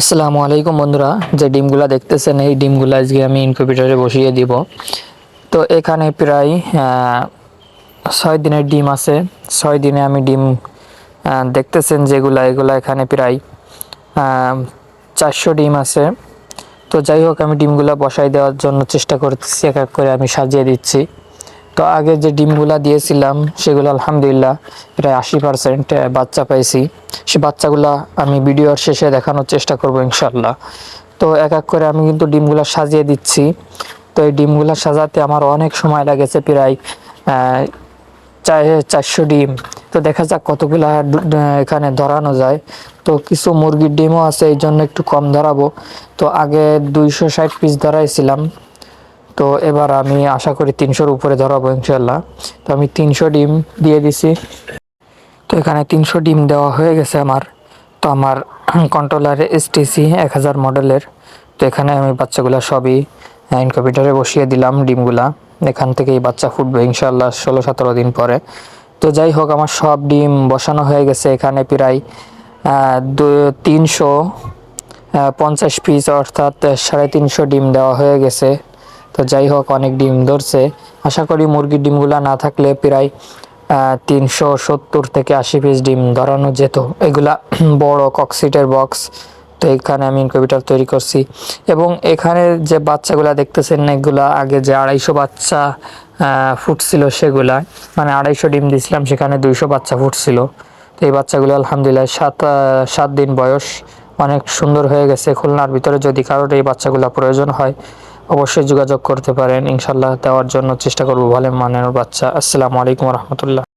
আসসালামু আলাইকুম বন্ধুরা, যে ডিমগুলা দেখতেছেন, এই ডিমগুলো আজকে আমি ইনকিউবেটরে বসিয়ে দিব। তো এখানে প্রায় ছয় দিনের ডিম আছে। ছয় দিনে আমি ডিম দেখতেছেন যেগুলা, এগুলা এখানে প্রায় চারশো ডিম আছে। তো যাই হোক, আমি ডিমগুলো বসাই দেওয়ার জন্য চেষ্টা করতেছি, এক এক করে আমি সাজিয়ে দিচ্ছি। তো আগে যে ডিমগুলা দিয়েছিলাম, সেগুলো আলহামদুলিল্লাহ প্রায় আশি পার্সেন্ট বাচ্চা পাইছি। সে বাচ্চাগুলা আমি ভিডিওর শেষে দেখানোর চেষ্টা করব ইনশাল্লাহ তো এক এক করে আমি কিন্তু ডিমগুলা সাজিয়ে দিচ্ছি। তো এই ডিমগুলা সাজাতে আমার অনেক সময় লাগেছে প্রায় চার- চারশো ডিম। তো দেখা যাক কতগুলা এখানে ধরানো যায়। তো কিছু মুরগির ডিমও আছে, এই জন্য একটু কম ধরাবো। তো আগে দুইশো ষাট পিস ধরাইছিলাম। তো এবার আমি আশা করি তিনশোর উপরে ধরাবো ইনশাল্লাহ তো আমি তিনশো ডিম দিয়ে দিছি। তো এখানে তিনশো ডিম দেওয়া হয়ে গেছে আমার। তো আমার কন্ট্রোলার এসটিসি এক হাজার মডেলের। তো এখানে আমি বাচ্চাগুলা সবই ইনকিউবেটরে বসিয়ে দিলাম ডিমগুলা। এখান থেকে এই বাচ্চা ফুটবে ইনশাল্লাহ ষোলো সতেরো দিন পরে। তো যাই হোক, আমার সব ডিম বসানো হয়ে গেছে এখানে প্রায় তিনশো পঞ্চাশ পিস অর্থাৎ সাড়ে তিনশো ডিম দেওয়া হয়ে গেছে। তো যাই হোক, অনেক ডিম ধরছে। আশা করি মুরগির ডিমগুলা না থাকলে প্রায় তিনশো সত্তর থেকে আশি পিস ডিম ধরানো যেত। এগুলা বড় কক্সিটের বক্স। তো এখানে আমি ইনকিউবেটর তৈরি করছি। এবং এখানে যে বাচ্চাগুলা দেখতেছেন এগুলা আগে যে আড়াইশো বাচ্চা ফুটছিল সেগুলা মানে আড়াইশো ডিম দিছিলাম, সেখানে দুইশো বাচ্চা ফুটছিল। তো এই বাচ্চাগুলো আলহামদুলিল্লাহ সাত সাত দিন বয়স। অনেক সুন্দর হয়ে গেছে। খুলনার ভিতরে যদি কারোর এই বাচ্চাগুলো প্রয়োজন হয় অবশ্যই যোগাযোগ করতে পারেন। ইনশাল্লাহ দেওয়ার জন্য চেষ্টা করব ভালো মানের বাচ্চা। আসসালামু আলাইকুম রহমতুল্লাহ।